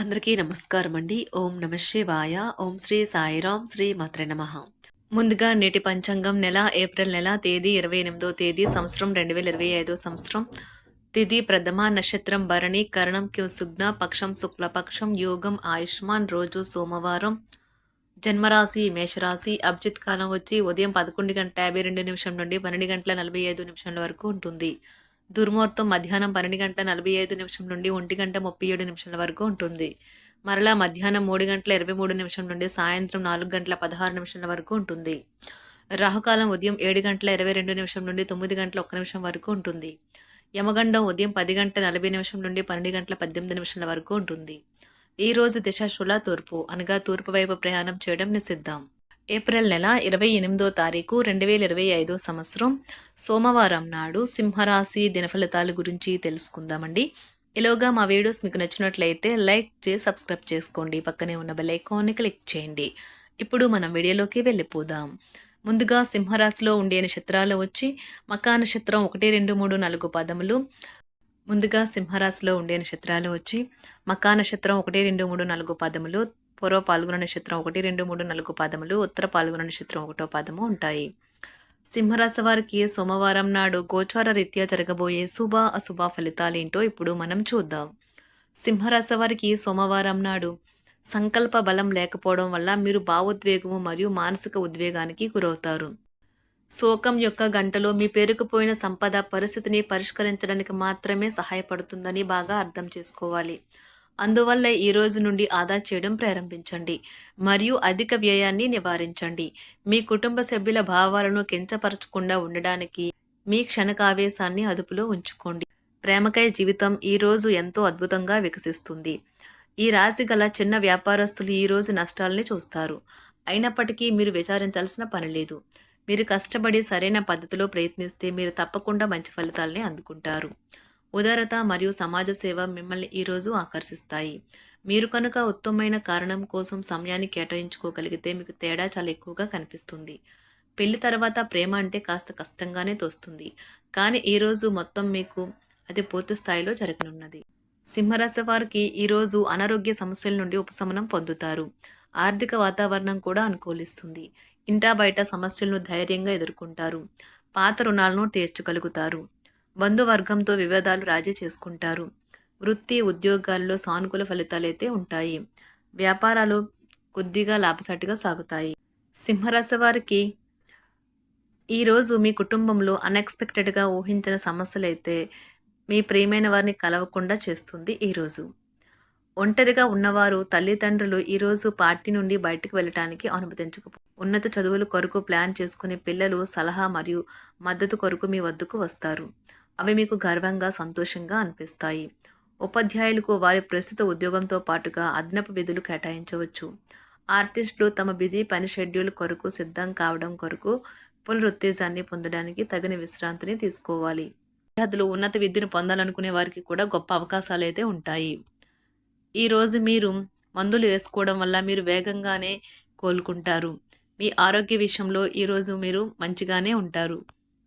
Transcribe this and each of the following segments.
అందరికీ నమస్కారం అండి ఓం నమ శివాయ. ఓం శ్రీ సాయిరాం శ్రీ మాత్ర నమ. ముందుగా నేటి పంచాంగం నెల ఏప్రిల్ నెల తేదీ ఇరవై ఎనిమిదో తేదీ సంవత్సరం రెండు వేల ఇరవై ఐదో సంవత్సరం. తిథి ప్రథమ నక్షత్రం భరణి కరణం క్యూ సుగ్న పక్షం శుక్లపక్షం యోగం ఆయుష్మాన్ రోజు సోమవారం. జన్మరాశి మేషరాశి అభిజిత్ కాలం వచ్చి ఉదయం పదకొండు గంటల యాభై రెండు నిమిషం నుండి పన్నెండు గంటల నలభై ఐదు నిమిషాల వరకు ఉంటుంది. దుర్ముహూర్తం మధ్యాహ్నం పన్నెండు గంటల నలభై ఐదు నిమిషం నుండి ఒంటి గంట ముప్పై ఏడు నిమిషాల వరకు ఉంటుంది. మరలా మధ్యాహ్నం మూడు గంటల ఇరవై మూడు నిమిషం నుండి సాయంత్రం నాలుగు గంటల పదహారు నిమిషాల వరకు ఉంటుంది. రాహుకాలం ఉదయం ఏడు గంటల ఇరవై రెండు నిమిషం నుండి తొమ్మిది గంటల ఒక్క నిమిషం వరకు ఉంటుంది. యమగండం ఉదయం పది గంటల నలభై నిమిషం నుండి పన్నెండు గంటల పద్దెనిమిది నిమిషాల వరకు ఉంటుంది. ఈ రోజు దిశ తూర్పు అనగా తూర్పు వైపు ప్రయాణం చేయడం నిషిద్దాం ఏప్రిల్ నెల ఇరవై ఎనిమిదో తారీఖు రెండు వేల ఇరవై ఐదో సంవత్సరం సోమవారం నాడు సింహరాశి దినఫలితాల గురించి తెలుసుకుందామండి. ఇలాగా మా వీడియోస్ మీకు నచ్చినట్లయితే లైక్ చేసి సబ్స్క్రైబ్ చేసుకోండి. పక్కనే ఉన్న బెల్ ఐకాన్ని క్లిక్ చేయండి. ఇప్పుడు మనం వీడియోలోకి వెళ్ళిపోదాం. ముందుగా సింహరాశిలో ఉండే నక్షత్రాలు వచ్చి మకా నక్షత్రం ఒకటి రెండు మూడు నాలుగు పదములు. ముందుగా సింహరాశిలో ఉండే నక్షత్రాలు వచ్చి మకా నక్షత్రం ఒకటి రెండు మూడు నాలుగు పదములు. పూర్వ పాల్గొన నక్షత్రం ఒకటి రెండు మూడు నాలుగు పాదములు ఉత్తర పాల్గొన నక్షత్రం ఒకటో పాదము ఉంటాయి. సింహరాశి వారికి సోమవారం నాడు గోచార రీత్యా జరగబోయే శుభ అశుభ ఫలితాలేంటో ఇప్పుడు మనం చూద్దాం. సింహరాశి వారికి సోమవారం నాడు సంకల్ప బలం లేకపోవడం వల్ల మీరు భావోద్వేగము మరియు మానసిక ఉద్వేగానికి గురవుతారు. శోకం యొక్క గంటలో మీ పేరుకుపోయిన సంపద పరిస్థితిని పరిష్కరించడానికి మాత్రమే సహాయపడుతుందని బాగా అర్థం చేసుకోవాలి. అందువల్ల ఈ రోజు నుండి ఆదా చేయడం ప్రారంభించండి మరియు అధిక వ్యయాన్ని నివారించండి. మీ కుటుంబ సభ్యుల భావాలను కించపరచకుండా ఉండడానికి మీ క్షణకావేశాన్ని అదుపులో ఉంచుకోండి. ప్రేమకై జీవితం ఈ రోజు ఎంతో అద్భుతంగా వికసిస్తుంది. ఈ రాశి గల చిన్న వ్యాపారస్తులు ఈ రోజు నష్టాలని చూస్తారు. అయినప్పటికీ మీరు విచారించాల్సిన పని లేదు. మీరు కష్టపడి సరైన పద్ధతిలో ప్రయత్నిస్తే మీరు తప్పకుండా మంచి ఫలితాలని అందుకుంటారు. ఉదారత మరియు సమాజ సేవ మిమ్మల్ని ఈరోజు ఆకర్షిస్తాయి. మీరు కనుక ఉత్తమమైన కారణం కోసం సమయాన్ని కేటాయించుకోగలిగితే మీకు తేడా చాలా ఎక్కువగా కనిపిస్తుంది. పెళ్ళి తర్వాత ప్రేమ అంటే కాస్త కష్టంగానే తోస్తుంది. కానీ ఈరోజు మొత్తం మీకు అది పూర్తి స్థాయిలో జరగనున్నది. సింహరాశి వారికి ఈరోజు అనారోగ్య సమస్యల నుండి ఉపశమనం పొందుతారు. ఆర్థిక వాతావరణం కూడా అనుకూలిస్తుంది. ఇంటా బయట సమస్యలను ధైర్యంగా ఎదుర్కొంటారు. పాత రుణాలను తీర్చగలుగుతారు. బంధువర్గంతో వివాదాలు రాజీ చేసుకుంటారు. వృత్తి ఉద్యోగాల్లో సానుకూల ఫలితాలు అయితే ఉంటాయి. వ్యాపారాలు కొద్దిగా లాభసాటిగా సాగుతాయి. సింహరాశి వారికి ఈరోజు మీ కుటుంబంలో అన్ఎక్స్పెక్టెడ్గా ఊహించిన సమస్యలైతే మీ ప్రియమైన వారిని కలవకుండా చేస్తుంది ఈరోజు ఒంటరిగా ఉన్నవారు తల్లిదండ్రులు ఈరోజు పార్టీ నుండి బయటకు వెళ్ళటానికి అనుమతించకపో ఉన్నత చదువుల కొరకు ప్లాన్ చేసుకునే పిల్లలు సలహా మరియు మద్దతు కొరకు మీ వద్దకు వస్తారు. అవి మీకు గర్వంగా సంతోషంగా అనిపిస్తాయి. ఉపాధ్యాయులకు వారి ప్రస్తుత ఉద్యోగంతో పాటుగా అదనపు విధులు కేటాయించవచ్చు. ఆర్టిస్టులు తమ బిజీ పని షెడ్యూల్ కొరకు సిద్ధం కావడం కొరకు పునరుత్తేజాన్ని పొందడానికి తగిన విశ్రాంతిని తీసుకోవాలి. విద్యార్థులు ఉన్నత విద్యను పొందాలనుకునే వారికి కూడా గొప్ప అవకాశాలు అయితే ఉంటాయి ఈరోజు మీరు మందులు వేసుకోవడం వల్ల మీరు వేగంగానే కోలుకుంటారు. మీ ఆరోగ్య విషయంలో ఈరోజు మీరు మంచిగానే ఉంటారు.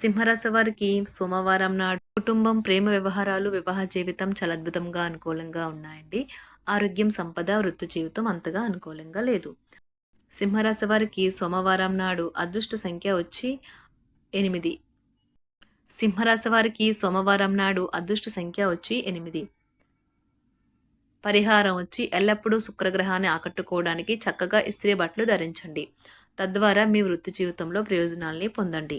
సింహరాశి వారికి సోమవారం నాడు కుటుంబం ప్రేమ వ్యవహారాలు వివాహ జీవితం చాలా అద్భుతంగా అనుకూలంగా ఉన్నాయండి. ఆరోగ్యం సంపద వృత్తి జీవితం అంతగా అనుకూలంగా లేదు. సింహరాశి వారికి సోమవారం నాడు అదృష్ట సంఖ్య వచ్చి ఎనిమిది. సింహరాశి వారికి సోమవారం నాడు అదృష్ట సంఖ్య వచ్చి ఎనిమిది. పరిహారం వచ్చి ఎల్లప్పుడూ శుక్రగ్రహాన్ని ఆకట్టుకోవడానికి చక్కగా ఇస్త్రీ బట్టలు ధరించండి. తద్వారా మీ వృత్తి జీవితంలో ప్రయోజనాల్ని పొందండి.